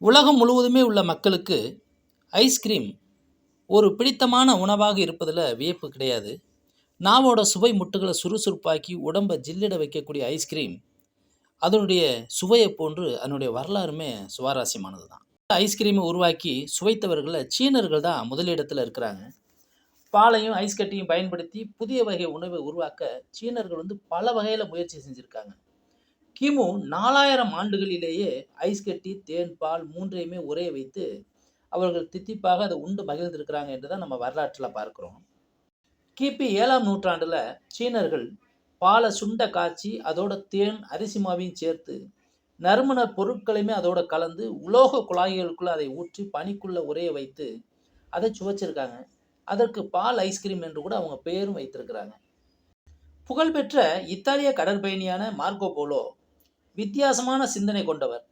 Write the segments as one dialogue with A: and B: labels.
A: உலகம் முழுவதுமே உள்ள மக்களுக்கு ஐஸ்கிரீம் ஒரு பிடித்தமான உணவாக இருப்பதில் வியப்பு கிடையாது. நாவோட சுவை முட்டுகளை சுறுசுறுப்பாக்கி உடம்பை ஜில்லிட வைக்கக்கூடிய ஐஸ்கிரீம் அதனுடைய சுவையை போன்று அதனுடைய வரலாறுமே சுவாரஸ்யமானது தான் ஐஸ்கிரீமை உருவாக்கி சுவைத்தவர்களில் சீனர்கள் தான் முதலிடத்தில் இருக்கிறாங்க. பாலையும் ஐஸ் கட்டியும் பயன்படுத்தி புதிய வகை உணவை உருவாக்க சீனர்கள் வந்து பல வகையில் முயற்சி செஞ்சுருக்காங்க. கிமு நாலாயிரம் ஆண்டுகளிலேயே ஐஸ் கட்டி தேன் பால் மூன்றையுமே உரைய வைத்து அவர்கள் தித்திப்பாக அதை உண்டு மகிழ்ந்திருக்கிறாங்க என்று தான் நம்ம வரலாற்றில் பார்க்குறோம். கிபி ஏழாம் நூற்றாண்டில் சீனர்கள் பாலை சுண்ட காய்ச்சி அதோட தேன் அரிசி மாவையும் சேர்த்து நறுமண பொருட்களையுமே அதோட கலந்து உலோக குழாய்களுக்குள்ளே அதை ஊற்றி பனிக்குள்ளே உரைய வைத்து அதை சுவைச்சிருக்காங்க. அதற்கு பால் ஐஸ்கிரீம் என்று கூட அவங்க பெயரும் வைத்திருக்கிறாங்க. புகழ்பெற்ற இத்தாலிய கடற்பயணியான மார்க்கோ போலோ வித்தியாசமான சிந்தனை கொண்டவர்.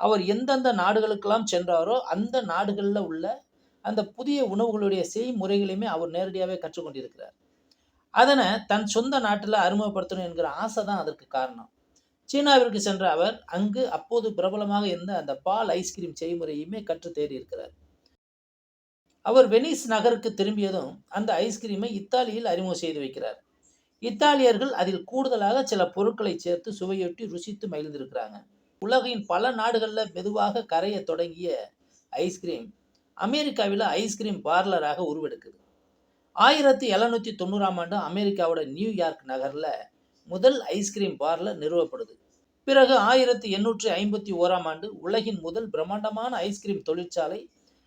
A: அவர் எந்தெந்த நாடுகளுக்கெல்லாம் சென்றாரோ அந்த நாடுகளில் உள்ள அந்த புதிய உணவுகளுடைய செய்முறைகளையுமே அவர் நேரடியாகவே கற்றுக்கொண்டிருக்கிறார். அதனை தன் சொந்த நாட்டில் அறிமுகப்படுத்தணும் என்கிற ஆசை தான் அதற்கு காரணம். சீனாவிற்கு சென்ற அவர் அங்கு அப்போது பிரபலமாக இருந்த அந்த பால் ஐஸ்கிரீம் செய்முறையுமே கற்று தேடி இருக்கிறார் அவர் வெனிஸ் நகருக்கு திரும்பியதும் அந்த ஐஸ்கிரீமை இத்தாலியில் அறிமுகம் செய்து வைக்கிறார். இத்தாலியர்கள் அதில் கூடுதலாக சில பொருட்களை சேர்த்து சுவையொட்டி ருசித்து மகிழ்ந்திருக்கிறாங்க. உலகின் பல நாடுகளில் மெதுவாக கரைய தொடங்கிய ஐஸ்கிரீம் அமெரிக்காவில் ஐஸ்கிரீம் பார்லராக உருவெடுக்குது. ஆயிரத்தி எழுநூற்றி தொண்ணூறாம் ஆண்டு அமெரிக்காவோட நியூயார்க் நகரில் முதல் ஐஸ்கிரீம் பார்லர் நிறுவப்படுது. பிறகு ஆயிரத்தி எண்ணூற்றி ஐம்பத்தி ஓராம் ஆண்டு உலகின் முதல் பிரம்மாண்டமான ஐஸ்கிரீம் தொழிற்சாலை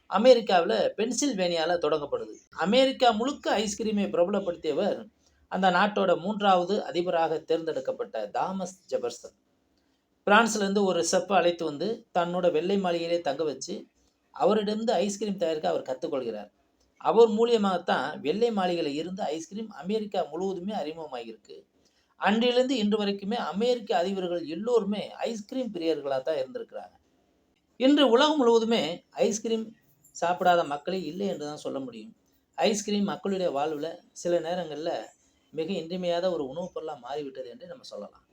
A: அமெரிக்காவில் பென்சில்வேனியாவில் தொடங்கப்படுது. அமெரிக்கா முழுக்க ஐஸ்கிரீமை பிரபலப்படுத்தியவர் அந்த நாட்டோட மூன்றாவது அதிபராக தேர்ந்தெடுக்கப்பட்ட தாமஸ் ஜெபர்சன். பிரான்ஸ்லேருந்து ஒரு செப்பை அழைத்து வந்து தன்னோட வெள்ளை மாளிகையிலே தங்க வச்சு அவரிடமிருந்து ஐஸ்கிரீம் தயாரிக்க அவர் கற்றுக்கொள்கிறார். அவர் மூலியமாகத்தான் வெள்ளை மாளிகையில் இருந்து ஐஸ்கிரீம் அமெரிக்கா முழுவதுமே அறிமுகமாகியிருக்கு. அன்றிலிருந்து இன்று வரைக்குமே அமெரிக்க அதிபர்கள் எல்லோருமே ஐஸ்கிரீம் பிரியர்களாக தான் இருந்திருக்கிறாங்க. இன்று உலகம் முழுவதுமே ஐஸ்கிரீம் சாப்பிடாத மக்களே இல்லை என்று தான் சொல்ல முடியும். ஐஸ்கிரீம் மக்களுடைய வாழ்வில் சில நேரங்களில் மிக இன்றியமையாத ஒரு உணவுப் பொருளாக மாறிவிட்டது என்று நம்ம சொல்லலாம்.